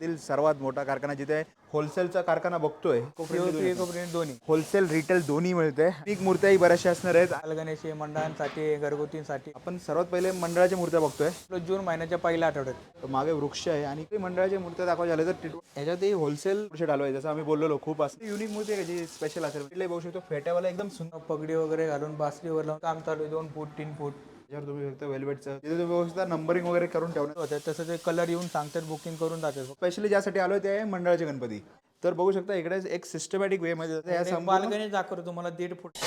तील सर्वात मोठा कारखाना जिथे होलसेलचा कारखाना बघतोय दोन्ही. होलसेल रिटेल दोन्ही मिळते. पीक मूर्त्याही बऱ्याचशा असणार आहेत. गणेश मंडळांसाठी घरगुतींसाठी. आपण सर्वात पहिले मंडळाच्या मूर्त्या बघतोय. जून महिन्याच्या पहिल्या आठवड्यात. मागे वृक्ष आहे आणि ते मंडळाच्या मूर्त्या दाखवायच्या झाल्या तर ह्याच्यातही होलसेल शेड आलो आहे जसं आम्ही बोललो खूप असं युनिक मूर्ती आहे जी स्पेशल असेल. बघू शकतो फेट्यावाला एकदम सुंदर पगडी वगैरे घालून बासरीवर लावून काम चालू आहे. दोन फूट तीन फूट. त्याच्यावर तुम्ही बघता वेल्वेटचं तिथे तुम्ही शकता नंबरिंग वगैरे करून ठेवण्यात होतं तसं ते कलर येऊन सांगतात बुकिंग करून जातात स्पेशली ज्यासाठी आलोय ते आहे मंडळाचे गणपती. तर बघू शकता इकडे एक सिस्टमॅटिक वे मध्ये या संपूर्ण- बालगणेश दाखवतो तुम्हाला दीड फूट.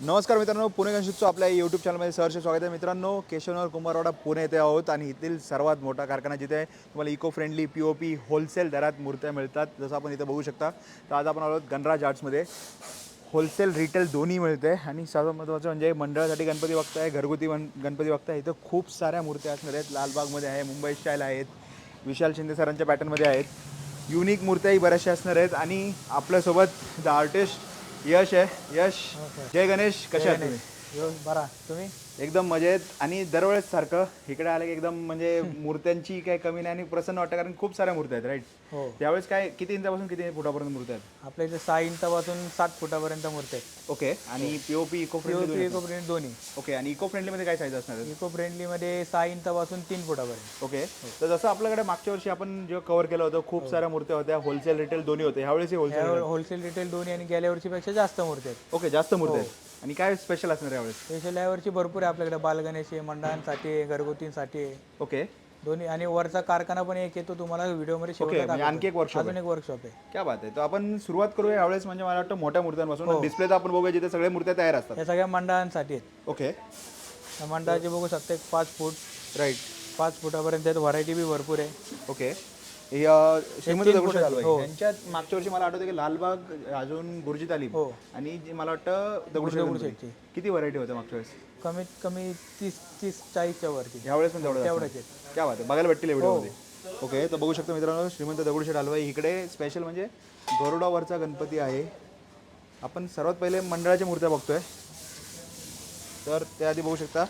नमस्कार मित्रांनो पुणे गणेशोत्सव आपल्या यूट्यूब चॅनलमध्ये सहर्ष स्वागत आहे. मित्रांनो केशवनगर कुंभारवाडा पुणे येथे आहोत आणि येथील सर्वात मोठा कारखाना जिथे तुम्हाला eco friendly P O P wholesale दरात मूर्त्या मिळतात. जसं आपण इथं बघू शकता तर आज आपण आलो गणराज आर्ट्समध्ये होलसेल रिटेल दोन्ही मिळते आणि सर्वात महत्त्वाचं म्हणजे मंडळासाठी गणपती बघताय घरगुती गण- गणपती बघताय इथं खूप साऱ्या मूर्त्या असणार आहेत. लालबागमध्ये आहे मुंबई स्टाईल आहेत विशाल शिंदे सरांच्या पॅटर्नमध्ये आहेत. युनिक मूर्त्याही बऱ्याचशा असणार आहेत आणि आपल्यासोबत द आर्टिस्ट यश आहे यश. जय गणेश कशा आहात तुम्ही? बरा. तुम्ही? एकदम मजेत आणि दरवेळेस सारखं इकडे आलं की एकदम म्हणजे मूर्त्यांची काही कमी नाही आणि प्रसन्न वाटतं कारण खूप साऱ्या मूर्त्या आहेत राईट हो. त्यावेळेस काय किती इंचापासून किती फुटापर्यंत मूर्त्या आहेत? आपल्या इथे सहा इंचापासून सात फुटापर्यंत मूर्ती आहेत. ओके. आणि POP eco friendly eco print दोन्ही ओके. आणि इको फ्रेंडलीमध्ये काय साईज असणार आहेत? इको फ्रेंडलीमध्ये सहा इंचापासून तीन फुटापर्यंत. ओके. तर जसं आपल्याकडे मागच्या वर्षी आपण जेव्हा कव्हर केलं होतं खूप साऱ्या मूर्त्या होत्या. होलसेल रिटेल दोन्ही होते. ह्यावेळेस होलसेल होलसेल रिटेल दोन्ही आणि गेल्या वर्षीपेक्षा जास्त मूर्ती आहेत. ओके जास्त मूर्त्या आहेत. आणि काय स्पेशल असणार यावेळेस? स्पेशल या वर्षी भरपूर आहे आपल्याकडे बालगणेश आहे मंडळांसाठी आहे, घरगुतींसाठी. आहे. ओके दोन्ही आणि वरचा कारखाना पण एक येतो तुम्हाला व्हिडिओमध्ये ओके शेवटला म्हणजे आणखी एक वर्कशॉप अजून एक वर्कशॉप आहे. क्या बात आहे. तर आपण सुरुवात करूया यावेळेस म्हणजे मला वाटतं मोठ्या मूर्त्यांपासून. डिस्प्ले तर आपण बघूया जिथे सगळे मूर्त्या तयार असतात. या सगळ्या मंडळांसाठी आहेत. ओके या मंडळाचे बघू शकता एक पाच फूट. राईट पाच फुटापर्यंत आहेत. व्हरायटी बी भरपूर आहे. ओके हे, श्रीमंत दगडूशेठ हलवाई हो. यांच्यात मागच्या वर्षी मला आठवतं की लालबाग अजून गुरुजी तालीम हो. आणि जे मला वाटतं दगडूशेठ गणपती. दगडूशेठची. किती व्हरायटी होत्या मागच्या वेळेस? कमीत कमी तीस तीस चाळीसच्या वरती. यावेळेस पण तेवढं तेवढंच हो. आहेत क्या बात आहे. बघायला भेटतील व्हिडिओमध्ये ओके तर बघू शकतो मित्रांनो श्रीमंत दगडूशेठ हलवाई इकडे स्पेशल म्हणजे गरुडावरचा गणपती आहे. आपण सर्वात पहिले मंडळाच्या मूर्त्या बघतोय. तर त्याआधी बघू शकता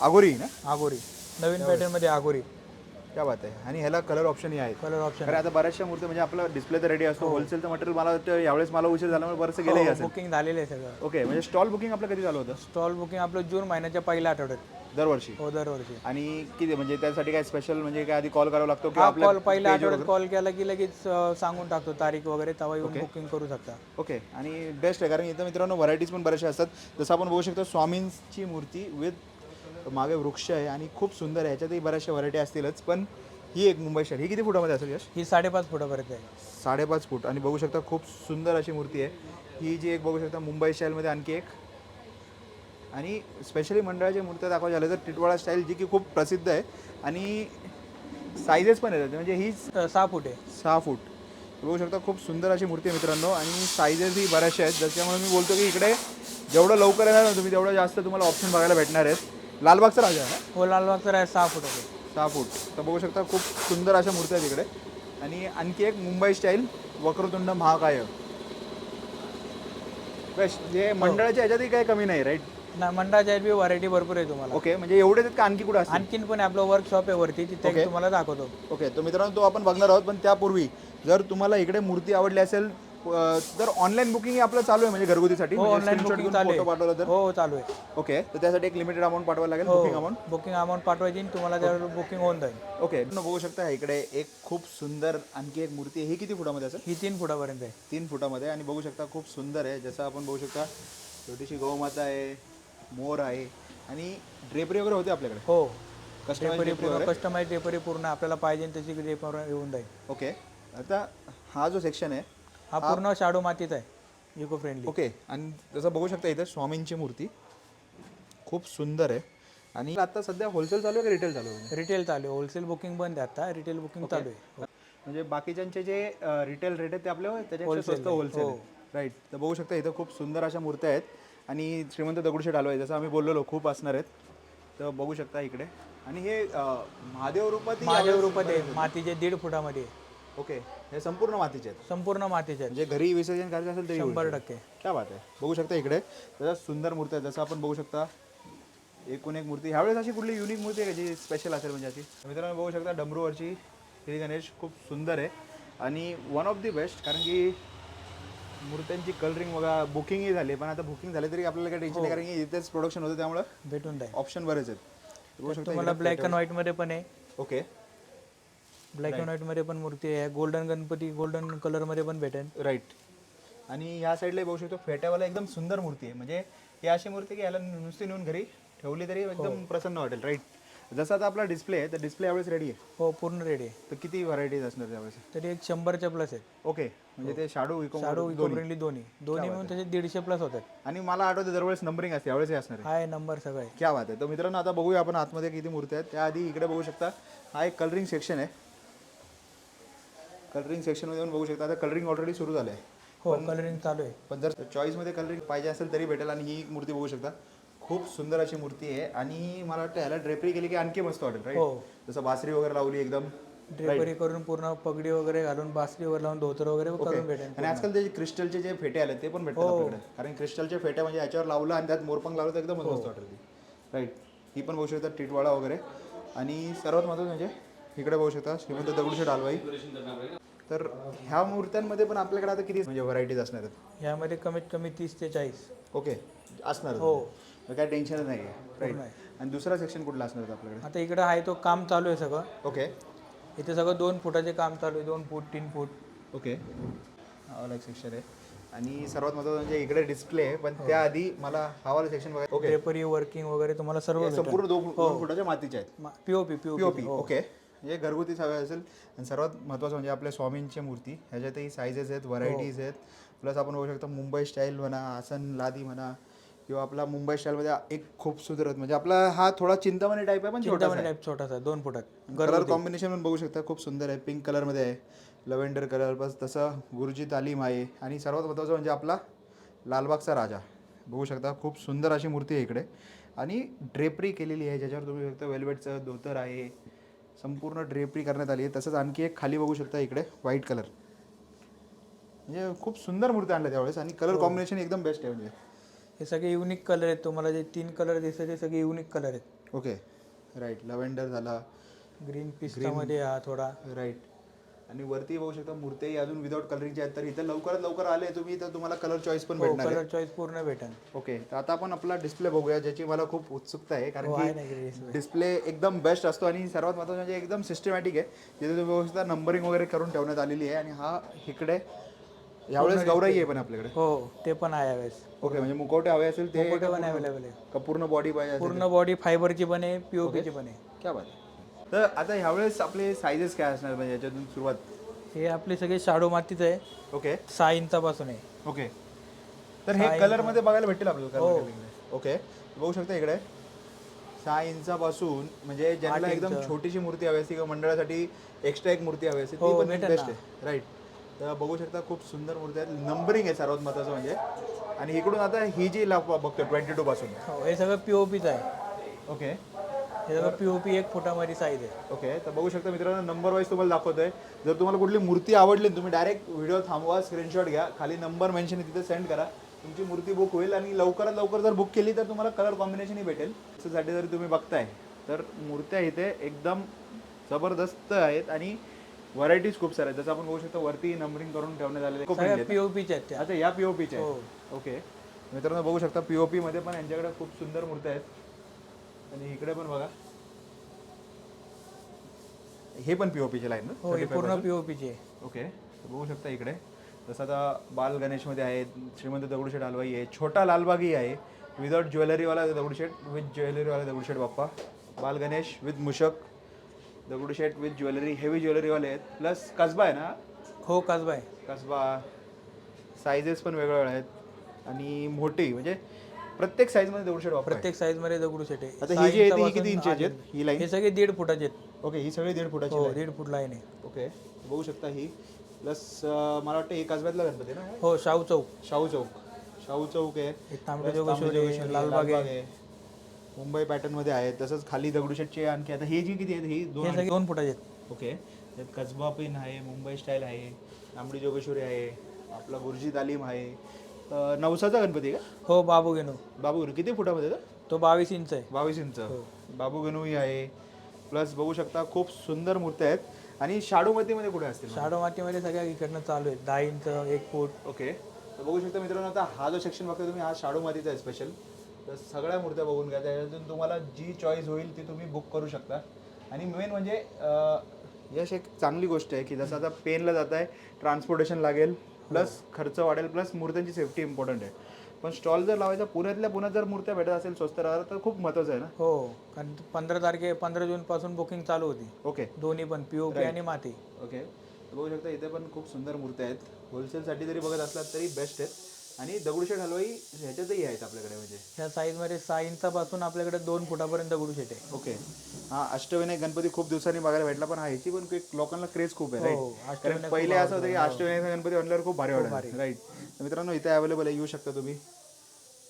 आगोरी ना? आगोरी. नवीन पॅटर्नमध्ये आगोरी. क्या बात आहे आणि ह्याला कलर ऑप्शनही आहेत. कलर ऑप्शन कारण आता बऱ्याचशा मूर्ती म्हणजे आपला डिस्प्ले तर रेडी असतो होलसेलचं मटेरियल मला वाटतं यावेळेस मला उशीर झाल्यामुळे बरंचसं गेलंही असेल. बुकिंग झालेलं आहे सगळं. ओके म्हणजे स्टॉल बुकिंग आपलं कधी झालं होतं? स्टॉल बुकिंग आपलं जून महिन्याच्या पहिल्या आठवड्यात. दरवर्षी? हो दरवर्षी. आणि किती म्हणजे त्यासाठी काय स्पेशल म्हणजे काय आधी कॉल करावा लागतो की हा आपल्या कॉल पहिल्या आठवड्यात कॉल केला की लगेच अं, सांगून टाकतो तारीख वगैरे तेव्हा येऊन बुकिंग करू शकता. ओके आणि बेस्ट आहे कारण इथं मित्रांनो व्हरायटीज पण बऱ्याचशा असतात. जसं आपण बघू शकतो स्वामींची मूर्ती विथ मागे वृक्ष आहे आणि खूप सुंदर आहे. ह्याच्यातही बऱ्याचशा व्हरायटी असतीलच पण ही एक मुंबई शहर ही किती फुटामध्ये असेल यश? ही साडेपाच फुटापर्यंत आहे. साडेपाच फूट. आणि बघू शकता खूप सुंदर अशी मूर्ती आहे. ही जी एक बघू शकता मुंबई स्टाईलमध्ये आणखी एक. आणि स्पेशली मंडळाच्या मूर्त्या दाखवायच्या झाल्या तर टिटवाळा स्टाईल जी की खूप प्रसिद्ध आहे. आणि सायझेस पण येतात म्हणजे ही सहा फूट आहे. सहा फूट. बघू शकता खूप सुंदर अशी मूर्ती आहे मित्रांनो. आणि सायझेसही बऱ्याचशा आहेत. ज्याच्यामुळे मी बोलतो की इकडे जेवढं लवकर येणार ना तुम्ही तेवढं जास्त तुम्हाला ऑप्शन बघायला भेटणार आहेत. लालबागचा राजा आहे ना? हो लालबाग तर आहे सहा फुटाचे सहा फूट. तर बघू शकता खूप सुंदर अशा मूर्त्या आहेत इकडे आणि आणखी एक मुंबई स्टाईल वक्रतुंड महाकाय. बेस्ट. जे मंडळाच्या ह्याच्यातही काही कमी नाही राईट ना मंडळाच्या बी व्हरायटी भरपूर आहे तुम्हाला. ओके म्हणजे एवढेच आहेत का आणखी कुठं असतील? आणखीन पण आपलं वर्कशॉप आहे वरती तिथे तुम्हाला दाखवतो. ओके तर मित्रांनो तो आपण बघणार आहोत पण त्यापूर्वी जर तुम्हाला इकडे मूर्ती आवडली असेल तर ऑनलाईन बुकिंग आपलं चालू आहे म्हणजे घरगुतीसाठी? हो ऑनलाईन बुकिंग चालू पाठवला तर? हो चालू आहे. ओके तर त्यासाठी एक लिमिटेड अमाऊंट पाठवायला लागेल बुकिंग अमाऊंट बुकिंग अमाऊंट पाठवायची आणि तुम्हाला त्यावर बुकिंग होऊन जाईल. ओके बघू शकता इकडे एक खूप सुंदर आणखी एक मूर्ती आहे. ही किती फुटामध्ये असेल? ही तीन फुटापर्यंत आहे. तीन फुटामध्ये आणि बघू शकता खूप सुंदर आहे. जसं आपण बघू शकता छोटीशी गौमाता आहे मोर आहे आणि ड्रेपरी वगैरे होते आपल्याकडे? हो. कस्टमाइज डेपरी पूर्ण कस्टमाइज डेपरी पूर्ण आपल्याला पाहिजे तशी डेपर येऊन जाईल. ओके आता हा जो सेक्शन आहे हा पूर्ण शाडो मातीचा आहे इको फ्रेंडली ओके. आणि जसं बघू शकता इथे स्वामींची मूर्ती. खूप सुंदर आहे. आणि आता सध्या होलसेल चालू आहे का रिटेल चालू आहे? रिटेल चालू आहे. होलसेल बुकिंग बंद आहे आता. रिटेल बुकिंग चालू आहे. म्हणजे बाकीच्यांचे जे रिटेल रेट आहेत ते आपल्या त्याच्यापेक्षा स्वस्त होलसेल राईट तर बघू शकता इथं खूप सुंदर अशा मूर्त्या आहेत. आणि श्रीमंत दगडूशेठ आलो आहे. जसं आम्ही बोललेलो खूप असणार आहेत. तर बघू शकता इकडे. आणि हे महादेव रूपात महादेव रूपात आहे. मातीचे दीड फुटामध्ये आहे. ओके हे संपूर्ण मातीचे आहेत. संपूर्ण मातीचे आहेत. म्हणजे घरी विसर्जन करायचं असेल तरी होईल. शंभर टक्के. क्या बात आहे. बघू शकता इकडे त्याच्या सुंदर मूर्ती आहेत जसं आपण बघू शकता एकूण एक मूर्ती. ह्यावेळेस अशी कुठली युनिक मूर्ती आहे का जी स्पेशल असेल म्हणजे अशी? मित्रांनो बघू शकता डमरूवरची श्री गणेश खूप सुंदर आहे. आणि वन ऑफ दी बेस्ट कारण की मूर्त्यांची कलरिंग बघा बुकिंगही झाली. पण आता बुकिंग झाली तरी आपल्याला काही टेन्शन नाही कारण की इथेच प्रोडक्शन होतं त्यामुळं भेटून जाईल. ऑप्शन बरेच आहेत. बघू शकता तुम्हाला ब्लॅक अँड व्हाईटमध्ये पण आहे. ओके. ब्लॅक अँड व्हाईटमध्ये पण मूर्ती आहे. गोल्डन गणपती गोल्डन कलरमध्ये पण भेटेल. राईट आणि ह्या साईडला बघू शकतो फेट्यावाला एकदम सुंदर मूर्ती आहे. म्हणजे ही अशी मूर्ती की याला नुसती नेऊन घरी ठेवली तरी एकदम प्रसन्न वाटेल. राईट जसं आता आपला डिस्प्ले आहे तर डिस्प्ले यावेळेस रेडी आहे. हो पूर्ण रेडी आहे. तर किती व्हरायटीज असणार त्यावेळेस? तरी एक शंभरच्या प्लस आहेत. ओके म्हणजे ते शाडू इको शाडू इको फ्रेंडली दोन्ही. दोन्ही मिळून त्याचे दीडशे प्लस होतात. आणि मला आठवतं दरवेळेस नंबरिंग असते यावेळेस हे असणार आहे. हाय नंबर सगळे. क्या बात आहे. तर मित्रांनो आता बघूया आपण आतमध्ये किती मूर्ती आहेत. त्याआधी इकडे बघू शकता हा एक कलरिंग सेक्शन आहे. कलरिंग सेक्शनमध्ये पण बघू शकता. आता कलरिंग ऑलरेडी सुरू झालं आहे हो कलरिंग चालू आहे. पण जर चॉईसमध्ये कलरिंग पाहिजे असेल तरी भेटेल आणि ही मूर्ती बघू शकता. खूप सुंदर अशी मूर्ती आहे आणि मला वाटतं ह्याला ड्रेपरी केली की आणखी मस्त वाटेल राईट हो. जसं बासरी वगैरे लावली एकदम ड्रेपरी करून पूर्ण पगडी वगैरे घालून बासरीवर लावून धोतर वगैरे करून भेटेल आणि आजकाल ते क्रिस्टलचे जे फेटे आले ते पण भेटतात आपल्याकडे. कारण क्रिस्टलचे फेटे म्हणजे याच्यावर लावलं आणि त्यात मोरपंख लावलं तर एकदम मस्त वाटेल ती. राईट ही पण बघू शकता टिटवाळा वगैरे. आणि सर्वात महत्त्वाचं म्हणजे इकडे बघू शकता श्रीमंत दगडूशेठ हलवाई. तर ह्या मूर्त्यांमध्ये पण आपल्याकडे आता किती म्हणजे व्हरायटीज असणार आहेत? यामध्ये कमीत कमी तीस ते चाळीस. ओके असणार. हो. काय टेन्शन नाही आहे राईट आणि दुसरा सेक्शन कुठला असणार आपल्याकडे? आता इकडे आहे तो काम चालू आहे सगळं. ओके. इथे सगळं दोन फुटाचे काम चालू आहे दोन फूट तीन फूट. ओके. हा एक सेक्शन आहे. आणि सर्वात महत्त्वाचं म्हणजे इकडे डिस्प्ले आहे पण त्याआधी मला हा वाला सेक्शन बघायचं ओके. वर्किंग वगैरे तुम्हाला सर्व संपूर्ण दोन दोन फुटाच्या मातीचे आहेत. POP POP POP okay. म्हणजे घरगुती हवे असेल. आणि सर्वात महत्त्वाचं म्हणजे आपल्या स्वामींची मूर्ती. ह्याच्यातही साईजेस आहेत व्हरायटीज आहेत. प्लस आपण बघू शकतो मुंबई स्टाईल म्हणा आसन लादी म्हणा किंवा आपला मुंबई स्टाईलमध्ये एक खूप सुधरत म्हणजे आपला हा थोडा चिंतामणी टाईप आहे पण छोटा टाईप छोटासा दोन फुटात. कलर कॉम्बिनेशन पण बघू शकता खूप सुंदर आहे. पिंक कलरमध्ये आहे लव्हेंडर कलर बस तसं गुरुजी तालीम आहे आणि सर्वात महत्त्वाचं म्हणजे आपला लालबागचा राजा. बघू शकता खूप सुंदर अशी मूर्ती आहे इकडे. आणि ड्रेपरी केलेली आहे ज्याच्यावर तुम्ही बघता वेल्वेटचं धोतर आहे. संपूर्ण ड्रेपरी करण्यात आली आहे. तसंच आणखी एक खाली बघू शकता इकडे व्हाईट कलर म्हणजे खूप सुंदर मूर्ती आणल्या त्यावेळेस आणि कलर कॉम्बिनेशन एकदम बेस्ट आहे म्हणजे. हे सगळे युनिक कलर आहेत तुम्हाला जे तीन कलर दिसतात ते सगळे युनिक कलर आहेत. ओके राईट लव्हेंडर झाला. ग्रीन पिस्तामध्ये हा थोडा. राईट आणि वरती बघू शकता मूर्ती अजून विदाउट कलरिंगचे आहेत. तर इथं लवकरात लवकर आले तुम्ही तर तुम्हाला कलर चॉईस पण भेटणार आहे. कलर चॉईस पूर्ण भेटेल. ओके तर आता आपण आपला डिस्प्ले बघूया ज्याची मला खूप उत्सुकता आहे. हो कारण आहे की ना इकडे display. डिस्प्ले एकदम बेस्ट असतो आणि सर्वात महत्त्वाचं म्हणजे एकदम सिस्टमॅटिक आहे. जिथे तुम्ही बघू शकता नंबरिंग वगैरे करून ठेवण्यात आलेली आहे आणि हा इकडे यावेळेस गौराई आहे पण आपल्याकडे. हो ते पण आहे यावेळेस. ओके म्हणजे मुखवटे हवे असेल ते पण अवेलेबल आहे. का पूर्ण बॉडी पाहिजे असेल पूर्ण बॉडी फायबरची पण आहे पीओपीची पण आहे. क्या बात आहे. तर आता ह्यावेळेस आपले सायझेस काय असणार म्हणजे याच्यातून सुरुवात? हे आपले सगळे शाडू मातीचं आहे. ओके. सहा इंचापासून आहे. ओके. तर हे कलरमध्ये बघायला भेटेल आपल्याला color मध्ये. ओके. बघू शकता इकडे. सहा इंचापासून म्हणजे ज्यांना एकदम छोटीशी मूर्ती हवी असते किंवा मंडळासाठी एक्स्ट्रा एक मूर्ती हवी असते ती हो, पण भेटेल बेस्ट ना. आहे. राईट तर बघू शकता खूप सुंदर मूर्ती आहेत. नंबरिंग आहे सर्वात महत्वाचं म्हणजे. आणि इकडून आता ही जी ला बघतो ट्वेंटी टू पासून. हो हे सगळं पीओपीच आहे. ओके. हे पीओपी एक फुटामध्ये साईज आहे ओके तर बघू शकता मित्रांनो नंबर वाईज तुम्हाला दाखवतोय. जर तुम्हाला कुठली मूर्ती आवडली तुम्ही डायरेक्ट व्हिडिओ थांबवा स्क्रीनशॉट घ्या. खाली नंबर मेन्शन तिथे सेंड करा. तुमची मूर्ती बुक होईल आणि लवकरात लवकर जर बुक केली तर तुम्हाला कलर कॉम्बिनेशनही भेटेल. त्याच्यासाठी जर तुम्ही बघताय तर मूर्त्या इथे एकदम जबरदस्त आहेत आणि व्हरायटीज खूप साऱ्या आहेत. जसं आपण बघू शकतो वरती नंबरिंग करून ठेवण्यात आलेले खूप सगळ्या पीओपीच्या आहेत त्या. आता या पीओपीच्या हो. ओके मित्रांनो बघू शकता पीओपी मध्ये पण यांच्याकडे खूप सुंदर मूर्त्या आहेत. आणि इकडे पण बघा. हे पण पीओपीचे लाईन ना? हो हे पूर्ण पीओपीची आहे ओके तर बघू शकता इकडे. जसं आता बाल गणेशमध्ये आहे श्रीमंत दगडूशेठ हलवाई आहे छोटा लालबागी आहे विदाउट ज्वेलरीवाला दगडूशेठ विथ ज्वेलरीवाला दगडूशेठ बाप्पा. बाल गणेश विथ मुशक. दगडूशेठ विथ ज्वेलरी हेवी ज्वेलरीवाले आहेत. प्लस कसबा आहे ना? हो काजबाय कसबा. सायझेस पण वेगवेगळ्या आहेत. आणि मोठी म्हणजे प्रत्येक साईजमध्ये दगडूशेठ बाप्पा आहे. प्रत्येक साईजमध्ये दगडूशेठ आहे. आता ही जी आहे ती किती इंचची आहेत? ही लाईन हे सगळे दीड फुटाचे आहेत. ओके ही सगळी दीड फुटाची हो दीड फूट लाईन आहे. ओके बघू शकता ही. प्लस मला वाटतं एक कसब्यातला गणपती आहे ना? हो शाहू चौक. शाहू चौक. शाहू चौक आहे. तांबडे जोगेश्वरी लालबाग आहे. मुंबई पॅटर्नमध्ये आहे तसंच खाली दगडूशेठची आणखी आता ही जी किती आहेत ही हे दोन सगळे दोन फुटाचे आहेत. ओके त्यात कसबा पिन आहे मुंबई स्टाईल आहे नामडी जोगेश्वरी आहे आपला गुरुजी तालीम आहे. अं, नवसाचा गणपती का? हो बाबू गेनो बाबू किती फुटामध्ये आहे तो? तो बावीस इंच आहे. बावीस इंच. बाबू गणूही आहे. प्लस बघू शकता खूप सुंदर मूर्त्या आहेत. आणि शाडूमतीमध्ये कुठे असतील शाडो मातीमध्ये सगळ्या इकडनं चालू आहे दहा इंच एक फूट. ओके. तर बघू शकता मित्रांनो आता हा जो सेक्शन बघता तुम्ही हा शाडू मातीचा आहे स्पेशल तर सगळ्या मूर्त्या बघून घ्या. त्याच्यातून तुम्हाला जी चॉईस होईल ती तुम्ही बुक करू शकता. आणि मेन म्हणजे अं, यश एक चांगली गोष्ट आहे की जसं आता पेनला जात आहे ट्रान्सपोर्टेशन लागेल. प्लस खर्च वाढेल प्लस मूर्त्यांची सेफ्टी इम्पॉर्टंट आहे. पण स्टॉल जर लावायचा पुण्यातल्या पुण्यात जर मूर्त्या भेटत असेल स्वस्त दरात तर खूप महत्त्वाचं आहे ना? हो कारण पंधरा तारखे पंधरा जून पासून बुकिंग चालू होती. ओके दोन्ही पण पीओपी आणि माती. ओके तर बघू शकता इथे पण खूप सुंदर मूर्त्या आहेत. होलसेलसाठी जरी बघत असलात तरी बेस्ट आहेत. आणि दगडूशेठ हलवाई ह्याच्यातही आहेत आपल्याकडे म्हणजे. ह्या साईजमध्ये सहा इंचापासून आपल्याकडे दोन फुटापर्यंत दगडूशेट आहे. ओके हा अष्टविनायक गणपती खूप दिवसांनी बघायला भेटला पण हा ह्याची पण एक लोकांना क्रेज खूप आहे हो, राईट कारण पहिले असं होतं की अष्टविनायक गणपती म्हणल्यावर खूप भारी वाटत राईट तर मित्रांनो इथे अवेलेबल आहे येऊ शकता तुम्ही.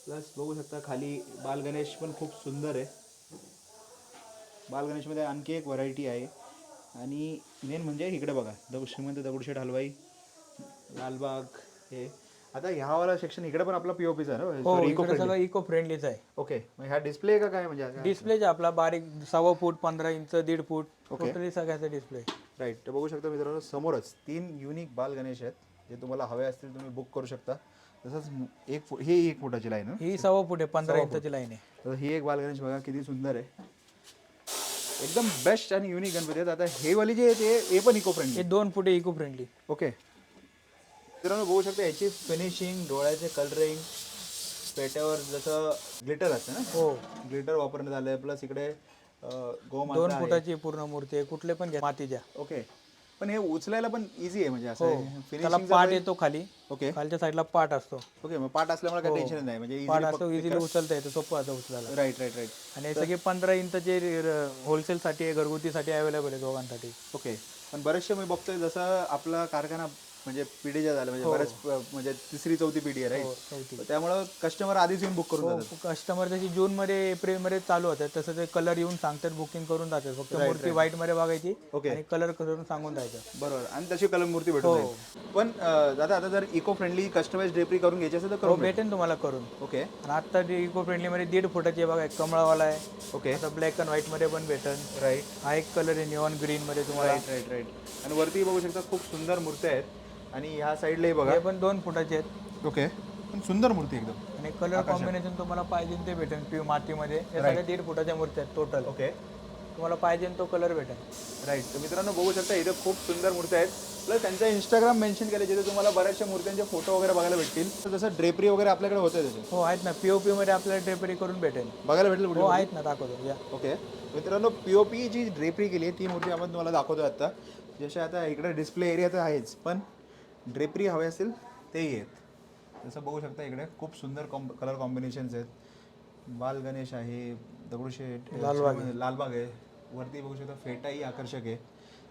प्लस बघू शकता खाली बाल गणेश पण खूप सुंदर आहे. बाल गणेशमध्ये आणखी एक व्हरायटी आहे. आणि मेन म्हणजे इकडे बघा दगड श्रीमंत दगडूशेठ हलवाई लालबाग हे. आता ह्यावाला सेक्शन इकडे पण आपला पीओपीचा आहे ना? हो Sorry, सगळं इको फ्रेंडलीच आहे. ओके मग ह्या डिस्प्ले का काय म्हणजे? डिस्प्लेच आपला बारीक सव्वा फूट पंधरा इंच दीड फूट टोटली सगळ्याचा डिस्प्ले राईट तर बघू शकता मित्रांनो समोरच तीन युनिक बाल गणेश आहेत जे तुम्हाला हवे असतील तुम्ही बुक करू शकता. तसंच मु- एक फु- ही एक फुटाची लाईन आहे ही सव्वा फूट आहे पंधरा इंचाची लाईन आहे. तर ही एक बाल गणेश बघा किती सुंदर आहे. एकदम बेस्ट आणि युनिक गणपती आहेत. आता हे वाली जे आहे ते हे पण इको फ्रेंडली हे दोन फूट इको फ्रेंडली ओके मित्रांनो बघू शकता याची फिनिशिंग डोळ्याचे कलरिंग पेट्यावर जसं ग्लिटर असतं ना? हो. ग्लिटर वापरण्यात आलं आहे प्लस इकडे दोन. फुटाची पूर्ण मूर्ती आहे. कुठले पण घ्या मातीच्या ओके पण हे उचलायला पण इझी आहे म्हणजे असं. हो. त्याला Finishing पाट येतो खाली. ओके खालच्या साईडला पाट असतो. ओके मग पाठ असल्यामुळे काही टेन्शन नाही. म्हणजे पाट असतो इझिली उचलता येतो. सोपं असं उचलायला. राईट राईट राईट आणि हे सगळे पंधरा इंचचे होलसेलसाठी घरगुतीसाठी अवेलेबल आहे दोघांसाठी. ओके पण बरेचसे मी बघतोय जसं आपला कारखाना म्हणजे पिढीच्या झाल्या म्हणजे बरेच प- म्हणजे तिसरी चौथी पिढी आहे राईट चौथी. त्यामुळं कस्टमर आधीच येऊन बुक करून कस्टमर जशी जून मध्ये एप्रिलमध्ये चालू होतात तसं ते कलर येऊन सांगतात बुकिंग करून जातात फक्त मूर्ती व्हाईटमध्ये बघायची. आणि कलर करून सांगून जायचं बरोबर. आणि तशी कलम मूर्ती भेटून जाईल. पण दादा आता जर इको फ्रेंडली कस्टमाइज ड्रेपरी करून घ्यायची असेल तर हो भेटेन तुम्हाला करून. ओके आणि आता इको फ्रेंडली मध्ये दीड फुटाची आहे बघा एक कमळावाला आहे. ओके आता ब्लॅक अँड व्हाईटमध्ये पण भेटेल राईट हा एक कलर आहे निऑन ग्रीन मध्ये तुम्हाला. राईट राईट राईट आणि वरती बघू शकता खूप सुंदर मूर्ती आहेत. आणि ह्या साईडलाही बघा. हे पण दोन फुटाचे आहेत. ओके पण सुंदर मूर्ती एकदम. आणि कलर कॉम्बिनेशन तुम्हाला पाहिजे ते भेटेल पिव मातीमध्ये. हे सगळे दीड फुटाच्या मूर्ती आहेत टोटल ओके तुम्हाला पाहिजे तो कलर भेटेल. राईट तर मित्रांनो बघू शकता इथे खूप सुंदर मूर्ती आहेत. प्लस त्यांचा इंस्टाग्राम मेन्शन केलं जिथे तुम्हाला बऱ्याचशा मूर्त्यांचे फोटो वगैरे बघायला भेटतील. तर जसं ड्रेपरी वगैरे आपल्याकडे होते त्याचे हो आहेत ना. पीओपी मध्ये आपल्याला ड्रेपरी करून भेटेल. बघायला भेटेल हो आहेत ना दाखवतो. या. ओके मित्रांनो P O P G drapery केली आहे ती मूर्ती आपण तुम्हाला दाखवतो आता. जसे आता इकडे डिस्प्ले एरिया तर आहेच पण ड्रेपरी हवे असतील तेही आहेत. जसं बघू शकता इकडे खूप सुंदर कॉम्ब कलर कॉम्बिनेशन्स आहेत. बाल गणेश आहे दगडूशेठ लालबाग लालबाग आहे. वरती बघू शकता फेटाही आकर्षक आहे.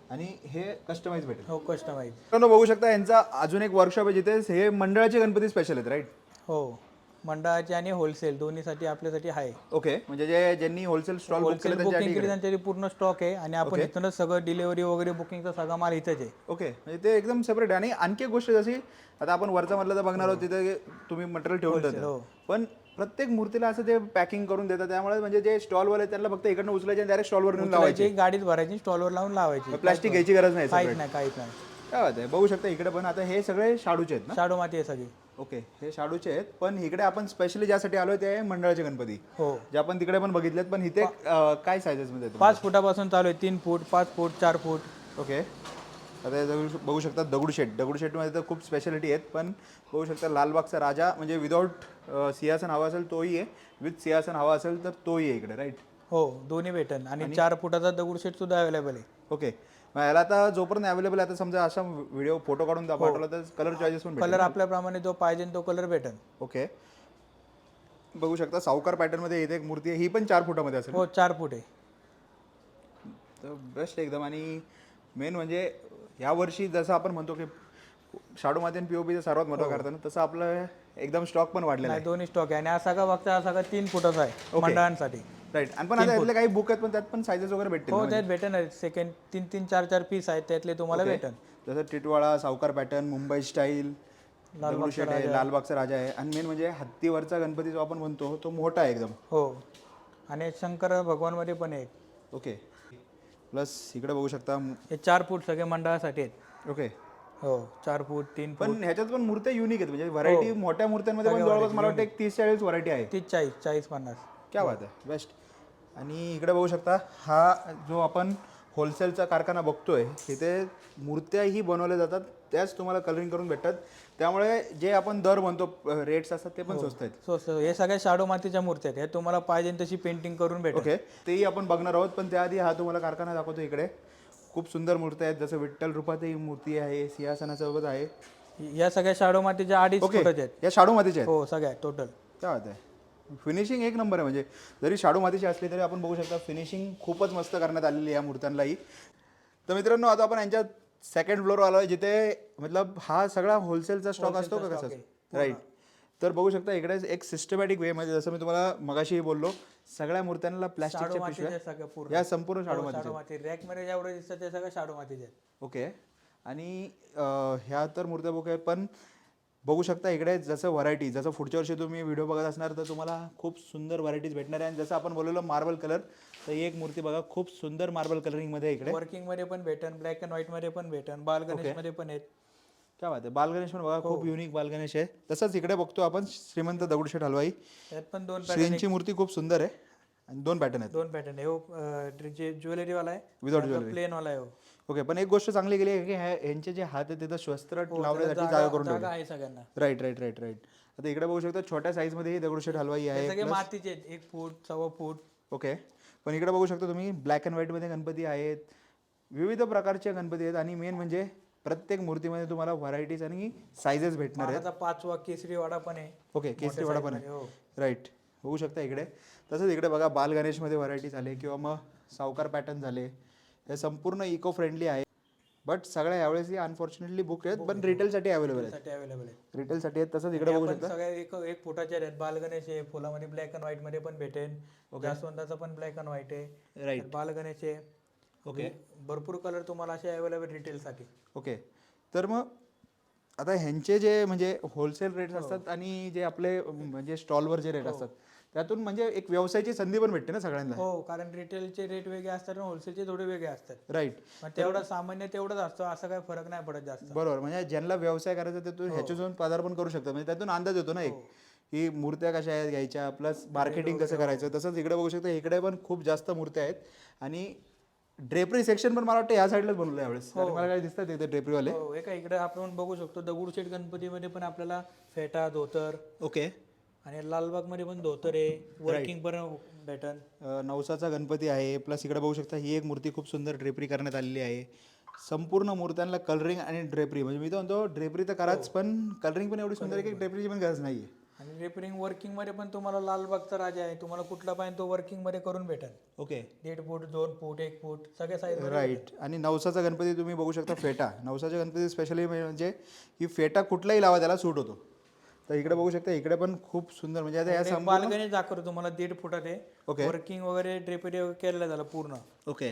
आणि हे कस्टमाइज भेटेल. हो कस्टमाइज बघू शकता यांचा अजून एक वर्कशॉप आहे जिथे हे मंडळाचे गणपती स्पेशल आहेत राईट हो. मंडळाचे आणि होलसेल दोन्हीसाठी आपल्यासाठी आहे. ओके म्हणजे जे ज्यांनी होलसेल स्टॉल होलसेल बुकिंग केली त्यांच्यासाठी पूर्ण स्टॉक आहे आणि आपण इथूनच सगळं डिलिव्हरी वगैरे बुकिंगचा सगळा माल इथंच आहे. ओके म्हणजे ते एकदम सेपरेट आहे. आणि आणखी एक गोष्ट जशी आता आपण वरचा मधलं तर बघणार आहोत तिथे तुम्ही मटेरियल ठेवून देता. हो. पण प्रत्येक मूर्तीला असं ते पॅकिंग करून देतात त्यामुळे म्हणजे जे स्टॉलवाले त्यांना फक्त इकडनं उचलायचे डायरेक्ट स्टॉलवर लावायचे. गाडीत भरायची स्टॉलवर लावून लावायची. प्लास्टिक घ्यायची गरज नाही काहीच. नाही काहीच नाही. काय बात आहे? बघू शकता इकडे पण आता हे सगळे शाडूचे आहेत ना? शाडू माती आहे सगळी. ओके हे शाडूचे आहेत. पण इकडे आपण स्पेशली ज्यासाठी आलोय ते आहे मंडळाचे गणपती. हो. जे आपण तिकडे पण बघितलेत पण इथे अं, काय सायझेस मध्ये आहेत? पाच फुटापासून चालू आहे. तीन फूट पाच फूट चार फूट. ओके. आता हे दगडू बघू शकता दगडूशेठ दगडूशेठमध्ये तर खूप स्पेशालिटी आहेत पण बघू शकता लालबागचा राजा म्हणजे विदाऊट सिंहासन हवा असेल तोही आहे. विथ सिंहासन हवा असेल तर तोही आहे इकडे राईट हो दोन्ही भेटन. आणि चार फुटाचा दगडूशेट सुद्धा अवेलेबल आहे. ओके. याला आता जोपर्यंत अवेलेबल आहे आता समजा असा व्हिडिओ फोटो काढून दा- पाठवला तर कलर चॉईसेस पण भेटेल. कलर आपल्याप्रमाणे जो पाहिजे तो कलर भेटन ओके बघू शकता सावकार पॅटर्नमध्ये इथे एक मूर्ती आहे ही पण चार फुटामध्ये असेल. हो चार फूट आहे. तर बेस्ट एकदम आणि मेन म्हणजे यावर्षी जसं आपण म्हणतो की शाडूमध्ये आणि पीओपीचं सर्वात महत्त्व करताना तसं आपलं एकदम स्टॉक पण वाढलेला नाही दोन्ही स्टॉक आहे. आणि हा सगळा बघता हा सगळा तीन फुटाचा आहे मंडळांसाठी. आहे राईट आणि पण आता यातले काही बुक आहेत पण त्यात पण सायझेस वगैरे भेटतील हो त्यात भेटेन सेकंड तीन तीन चार चार पीस आहेत त्यातले तुम्हाला भेटेन. जसं टिटवाळा सावकार पॅटर्न मुंबई स्टाईल दगडूशेठ आहे लालबागचा राजा आहे. आणि मेन म्हणजे हत्तीवरचा गणपती जो आपण म्हणतो तो मोठा आहे एकदम. हो. आणि शंकर भगवानमध्ये पण आहे ओके प्लस इकडे बघू शकता. हे चार फूट सगळे मंडळासाठी आहेत. ओके हो चार फूट तीन फूट. पण ह्याच्यात पण मूर्त्या युनिक आहेत म्हणजे व्हरायटी मोठ्या मूर्त्यांमध्ये पण जवळपास मला वाटतं एक तीस चाळीस व्हरायटी आहे. तीस चाळीस चाळीस पन्नास. क्या बात आहे. बेस्ट आणि इकडे बघू शकता हा जो आपण होलसेलचा कारखाना बघतोय इथे मूर्त्याही बनवल्या जातात त्याच तुम्हाला कलरिंग करून भेटतात. त्यामुळे जे आपण दर म्हणतो रेट्स असतात ते पण स्वस्त आहेत. सो सो हे सगळ्या शाडो मातीच्या मूर्ती आहेत. हे तुम्हाला पाहिजे तशी पेंटिंग करून भेटेल. ओके तेही आपण बघणार आहोत पण त्याआधी हा तुम्हाला कारखाना दाखवतो इकडे. खूप सुंदर मूर्ती आहेत जसं विठ्ठल रूपातही मूर्ती आहे सिंहासनासोबत आहे. या सगळ्या शाडो मातीच्या ओके फुटाच्या आहेत. या शाडू मातीचे आहेत? हो सगळ्या टोटल काय बात आहे. फिनिशिंग एक नंबर आहे. म्हणजे जरी शाडू मातीची असली तरी आपण बघू शकता फिनिशिंग खूपच मस्त करण्यात आलेली आहे या मूर्त्यांनाही. तर मित्रांनो आता आपण यांच्या सेकंड फ्लोअर आलो आहे जिथे मतलब हा सगळा होलसेलचा स्टॉक असतो का कसं? राईट तर बघू शकता इकडे एक सिस्टमॅटिक वे मध्ये जसं मी तुम्हाला मगाशी बोललो सगळ्या मूर्त्यांना प्लॅस्टिकच्या पिशव्या या संपूर्ण शाडू हो, माती. रॅकमध्ये जेवढे दिसतात ते सगळं शाडो मातीचे ओके आणि ह्या तर मूर्त्या बुक आहेत पण बघू शकता इकडे जसं व्हरायटी जसं पुढच्या वर्षी तुम्ही व्हिडिओ बघत असणार तर तुम्हाला खूप सुंदर व्हरायटीज भेटणार आहे. आणि जसं आपण बोललेलो मार्बल कलर तर ही एक मूर्ती बघा खूप सुंदर मार्बल कलरिंगमध्ये इकडे. वर्किंगमध्ये पण भेटन ब्लॅक अँड व्हाईटमध्ये पण भेटन बाल गणेशमध्ये पण आहेत. काय बात आहे. बालगणेश पण बघा खूप युनिक बालगणेश आहे. तसंच इकडे बघतो आपण श्रीमंत दगडूशेठ हलवाई. त्यात पण दोन श्रींची मूर्ती खूप सुंदर आहे. आणि दोन पॅटर्न आहेत. दोन पॅटर्न आहे. हो अं, जे ज्वेलरी वाला आहे विदाउट ज्वेलरी प्लेन वाला आहे हो. ओके पण एक गोष्ट चांगली गेली आहे की ह्या- ह्यांचे जे हात आहेत तिथं शस्त्र लावण्यासाठी जागा करून जागा आहे सगळ्यांना. राईट राईट राईट राईट आता इकडे बघू शकता छोट्या साईजमध्ये दगडूशेठ हलवाई हे आहे सगळे मातीचे आहेत एक फूट सव्वा फूट. ओके पण इकडे बघू शकता तुम्ही ब्लॅक अँड व्हाईटमध्ये गणपती आहेत. विविध प्रकारचे गणपती आहेत आणि मेन म्हणजे प्रत्येक मूर्तीमध्ये तुम्हाला व्हरायटीज आणि सायझेस भेटणार आहेत. पाचवा केसरी वाडा पण आहे. ओके केसरी वडा पण मध्ये, हो. आहे राईट बघू शकता इकडे. तसंच इकडे बघा बाल गणेशमध्ये व्हरायटी झाले किंवा मग सावकार पॅटर्न झाले. हे संपूर्ण इको फ्रेंडली आहे. बट सगळ्या यावेळेस अनफॉर्च्युनेटली बुक आहेत पण रिटेलसाठी अवेलेबल आहेत. साठी अवेलेबल आहे रिटेलसाठी आहेत तसंच इकडे बघू शकता. सगळ्या एक एक फुटाचे आहेत बाल गणेश आहे फुलामध्ये ब्लॅक अँड व्हाईटमध्ये पण भेटेल. जास्वंदाचा पण ब्लॅक अँड व्हाईट आहे. राईट बाल गणेश आहे. ओके भरपूर कलर तुम्हाला असे अवेलेबल रिटेल साठी ओके तर मग आता ह्यांचे जे म्हणजे होलसेल रेट्स असतात आणि जे आपले म्हणजे स्टॉलवर जे रेट असतात त्यातून म्हणजे एक व्यवसायाची संधी पण भेटते ना सगळ्यांना. हो कारण रिटेलचे रेट वेगळे असतात आणि होलसेलचे थोडे वेगळे असतात. राईट तेवढं सामान्य तेवढंच असतं असं काही फरक नाही पडत जास्त. बरोबर म्हणजे ज्यांना व्यवसाय करायचा त्यातून ह्याच्यातून पदार्पण करू शकतात. म्हणजे त्यातून अंदाज येतो ना एक की मूर्त्या कशा आहेत घ्यायच्या प्लस मार्केटिंग कसं करायचं तसंच इकडे बघू शकता इकडे पण खूप जास्त मूर्त्या आहेत. आणि ड्रेपरी सेक्शन पण मला वाटतं या साईडलाच बनवलं यावेळेस. मला काय दिसतात इथे ड्रेपरीवाले हो एका इकडे आपण बघू शकतो दगडूशेठ गणपतीमध्ये पण आपल्याला फेटा धोतर ओके आणि लालबागमध्ये पण धोतर वर्किंग पण भेटन. अ, नवसाचा गणपती आहे. प्लस इकडे बघू शकता ही एक मूर्ती खूप सुंदर ड्रेपरी करण्यात आलेली आहे. संपूर्ण मूर्त्यांना कलरिंग आणि ड्रेपरी म्हणजे मी तर म्हणतो ड्रेपरी तर कराच पण कलरिंग पण एवढी सुंदर आहे की ड्रेपरीची पण. गरज नाही आहे आणि रिपेरिंग वर्किंगमध्ये पण तुम्हाला लालबागचा राजा आहे. तुम्हाला कुठला पाहिजे तो वर्किंगमध्ये करून भेटेल ओके दीड फूट दोन फूट एक फूट सगळ्या साईज राईट आणि नवसाचा गणपती तुम्ही बघू शकता फेटा. नवसाच्या गणपती स्पेशली म्हणजे की फेटा कुठलाही लावा त्याला सूट होतो. तर इकडे बघू शकता इकडे पण खूप सुंदर म्हणजे आता या बालगणेश दाखवतो तुम्हाला दीड फुटात आहे ओके वर्किंग वगैरे ड्रेपरी वगैरे केलेलं झालं पूर्ण. ओके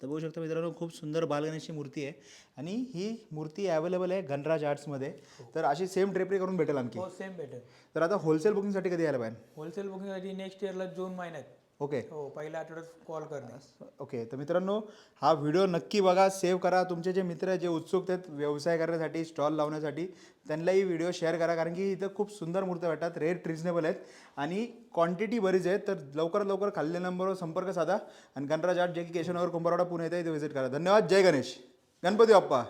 तर बघू शकता मित्रांनो खूप सुंदर बालगणेशची मूर्ती आहे. आणि ही मूर्ती अवेलेबल आहे गणराज आर्ट्समध्ये तर अशी सेम ड्रेपरी करून भेटेल आणखी. हो सेम भेटेल. तर आता होलसेल बुकिंगसाठी कधी यायला पाहिजे? होलसेल बुकिंगसाठी नेक्स्ट इयरला जून महिन्यात. ओके हो पहिल्या आठवड्यात कॉल करणे. ओके तर मित्रांनो हा व्हिडिओ नक्की बघा सेव्ह करा. तुमचे जे मित्र आहेत, जे उत्सुक आहेत व्यवसाय करण्यासाठी स्टॉल लावण्यासाठी त्यांनाही व्हिडिओ शेअर करा. कारण की इथं खूप सुंदर मूर्त्या भेटतात रेट रिजनेबल आहेत. आणि क्वांटिटी बरीच आहे तर लवकरात लवकर खाल्ल्या नंबरवर संपर्क साधा. आणि गणराज आर्ट जे की केशवनगर कुंभारवाडा पुणे येथे इथे व्हिजिट करा. धन्यवाद. जय गणेश. गणपती बाप्पा.